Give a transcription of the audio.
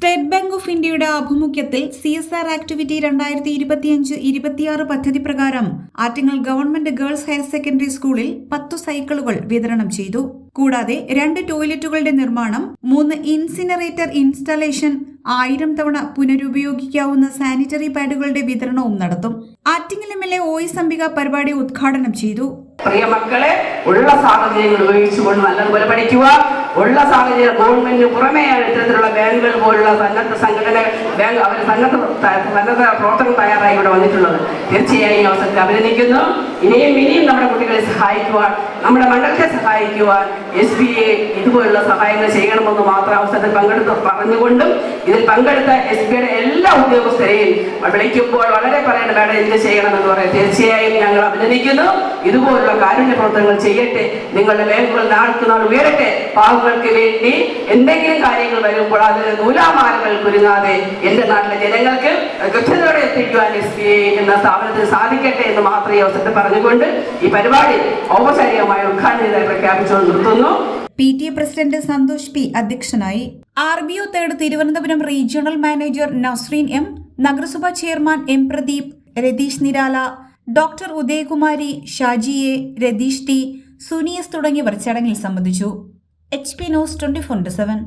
State bank of ഇന്ത്യയുടെ ആഭിമുഖ്യത്തിൽ C S R activity രണ്ടായിരത്തി ഇരുപത്തിയഞ്ച് ഇരുപത്തിയാറ് പദ്ധതി പ്രകാരം Attingal government girls higher secondary സ്കൂളിൽ പത്തു സൈക്കിളുകൾ വിതരണം ചെയ്തു. കൂടാതെ രണ്ട് ടോയ്ലറ്റുകളുടെ നിർമ്മാണം മൂന്ന് ഇൻസിനറേറ്റർ ഇൻസ്റ്റാളേഷൻ ആയിരം തവണ പുനരുപയോഗിക്കാവുന്ന സാനിറ്ററി പാഡുകളുടെ വിതരണവും നടത്തും. Attingal M L A O S Ambika പരിപാടി ഉദ്ഘാടനം ചെയ്തു. പ്രിയ മക്കളെ ഉള്ള സാഹചര്യങ്ങൾ ഉപയോഗിച്ചുകൊണ്ട് നല്ലതുപോലെ പഠിക്കുക. ഉള്ള സാഹചര്യം ഗവൺമെന്റിന് പുറമെയാണ് ഇത്തരത്തിലുള്ള ബാങ്കുകൾ പോലുള്ള സന്നദ്ധ സംഘടന ബാങ്ക് അവർ സന്നദ്ധ സന്നദ്ധ പ്രവർത്തനം തയ്യാറായി ഇവിടെ വന്നിട്ടുള്ളത്. തീർച്ചയായും അവസരത്തിൽ അവസരത്തെ അഭിനന്ദിക്കുന്നു. ഇനിയും ഇനിയും നമ്മുടെ കുട്ടികളെ സഹായിക്കുവാൻ നമ്മുടെ മണ്ഡലത്തെ സഹായിക്കുവാൻ എസ് ബി എ ഇതുപോലുള്ള സഹായങ്ങൾ ചെയ്യണമെന്ന് മാത്രം അവസരത്തിൽ പങ്കെടുത്ത് പറഞ്ഞുകൊണ്ടും ഇതിൽ പങ്കെടുത്ത എസ് ബിയുടെ എല്ലാ ഉദ്യോഗസ്ഥരെയും വിളിക്കുമ്പോൾ വളരെ പറയേണ്ട മാഡം എന്ത് ചെയ്യണമെന്ന് പറയാം. തീർച്ചയായും ഞങ്ങൾ അഭിനന്ദിക്കുന്നു. ഇതുപോലുള്ള കാരുണ്യ പ്രവർത്തനങ്ങൾ ചെയ്യട്ടെ നിങ്ങളുടെ ബാങ്കുകൾ നാൾക്ക് നാൾ ഉയരട്ടെ. പാവങ്ങൾക്ക് വേണ്ടി എന്തെങ്കിലും കാര്യങ്ങൾ വരുമ്പോൾ അത് നൂലാമാലകൾ കുരുങ്ങാതെ എന്റെ നാട്ടിലെ ജനങ്ങൾക്ക് കൃത്യതയോടെ എത്തിക്കുവാൻ എസ് ബി ഐ എന്ന സ്ഥാപനത്തിന് സാധിക്കട്ടെ എന്ന് മാത്രം ഈ അവസരത്തിൽ പറഞ്ഞുകൊണ്ട് ഈ പരിപാടി ഔപചാരികമായി ഉദ്ഘാടനം ചെയ്തായി പ്രഖ്യാപിച്ചുകൊണ്ട് നിർത്തുന്നു. P T A president Santhosh P അധ്യക്ഷനായി R B O third Thiruvananthapuram regional manager Nasreen M നഗരസഭാ chairman M Pradeep Ratheesh Nirala doctor Udayakumari ഷാജിയെ രതീഷ് ടി സുനിയസ് തുടങ്ങിയവർ ചടങ്ങിൽ സംബന്ധിച്ചു. H P news twenty four seven.